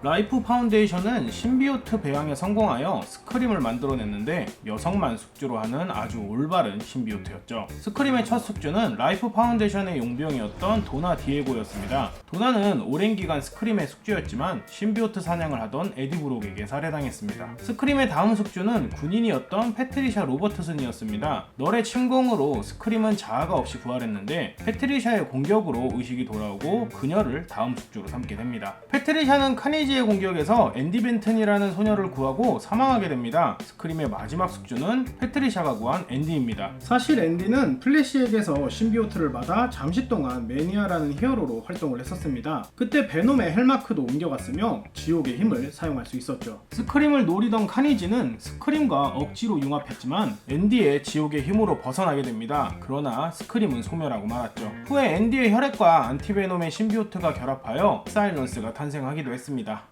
라이프 파운데이션은 신비오트 배양에 성공하여 스크림을 만들어냈는데 여성만 숙주로 하는 아주 올바른 신비오트였죠. 스크림의 첫 숙주는 라이프 파운데이션의 용병이었던 도나 디에고였습니다. 도나는 오랜 기간 스크림의 숙주였지만 신비오트 사냥을 하던 에디 브록에게 살해당했습니다. 스크림의 다음 숙주는 군인이었던 패트리샤 로버트슨이었습니다. 널의 침공으로 스크림은 자아가 없이 부활했는데 패트리샤의 공격으로 의식이 돌아오고 그녀를 다음 숙주로 삼게 됩니다. 패트리샤는 카니 지의 공격에서 앤디 벤튼이라는 소녀를 구하고 사망하게 됩니다. 스크림의 마지막 숙주는 패트리샤가 구한 앤디입니다. 사실 앤디는 플래시에게서 신비오트를 받아 잠시 동안 매니아라는 히어로로 활동을 했었습니다. 그때 베놈의 헬마크도 옮겨갔으며 지옥의 힘을 사용할 수 있었죠. 스크림을 노리던 카니지는 스크림과 억지로 융합했지만 앤디의 지옥의 힘으로 벗어나게 됩니다. 그러나 스크림은 소멸하고 말았죠. 후에 앤디의 혈액과 안티베놈의 신비오트가 결합하여 사일런스가 탄생하기도 했습니다.